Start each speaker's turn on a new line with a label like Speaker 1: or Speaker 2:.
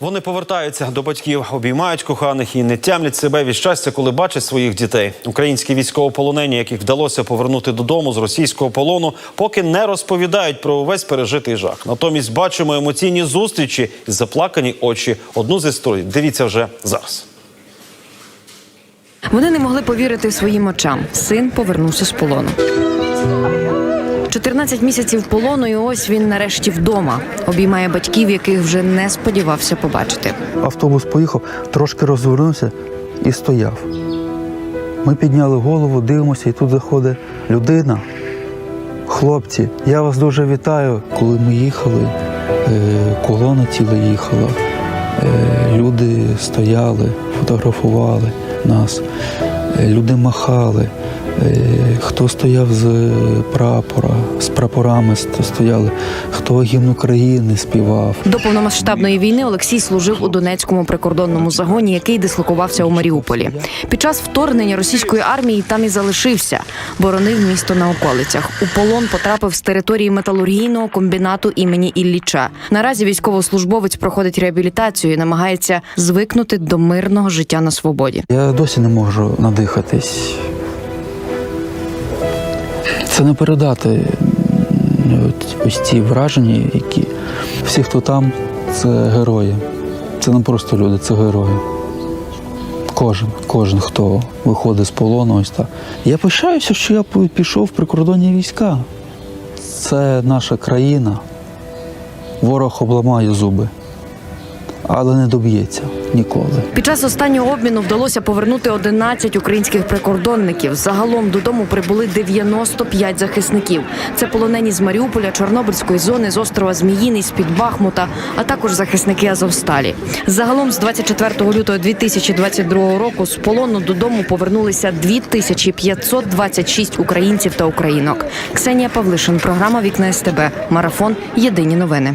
Speaker 1: Вони повертаються до батьків, обіймають коханих і не тямлять себе від щастя, коли бачать своїх дітей. Українські військовополонені, яких вдалося повернути додому з російського полону, поки не розповідають про увесь пережитий жах. Натомість бачимо емоційні зустрічі і заплакані очі. Одну з історій дивіться вже зараз.
Speaker 2: Вони не могли повірити своїм очам. Син повернувся з полону. 14 місяців полону, і ось він нарешті вдома. Обіймає батьків, яких вже не сподівався побачити.
Speaker 3: Автобус поїхав, трошки розвернувся і стояв. Ми підняли голову, дивимося, і тут заходить людина. Хлопці, я вас дуже вітаю. Коли ми їхали, е, колона ціла їхала, е, люди стояли, фотографували нас, е, люди махали. Е, Хто стояв з прапора, з прапорами сто- стояли, хто гімн України співав.
Speaker 2: До повномасштабної війни Олексій служив у Донецькому прикордонному загоні, який дислокувався у Маріуполі. Під час вторгнення російської армії там і залишився, боронив місто на околицях. У полон потрапив з території металургійного комбінату імені Ілліча. Наразі військовослужбовець проходить реабілітацію і намагається звикнути до мирного життя на свободі.
Speaker 3: Я досі не можу надихатись. Це не передати от ось ці враження, які всі, хто там, це герої. Це не просто люди, це герої. Кожен, кожен, хто виходить з полону, ось так. Я пишаюся, що я пішов в прикордонні війська. Це наша країна. Ворог обламає зуби, але не доб'ється ніколи.
Speaker 2: Під час останнього обміну вдалося повернути 11 українських прикордонників. Загалом додому прибули 95 захисників. Це полонені з Маріуполя, Чорнобильської зони, з острова Зміїний, з під Бахмута, а також захисники Азовсталі. Загалом з 24 лютого 2022 року з полону додому повернулися 2526 українців та українок. Ксенія Павлишин, програма Вікна СТБ. Марафон. Єдині новини.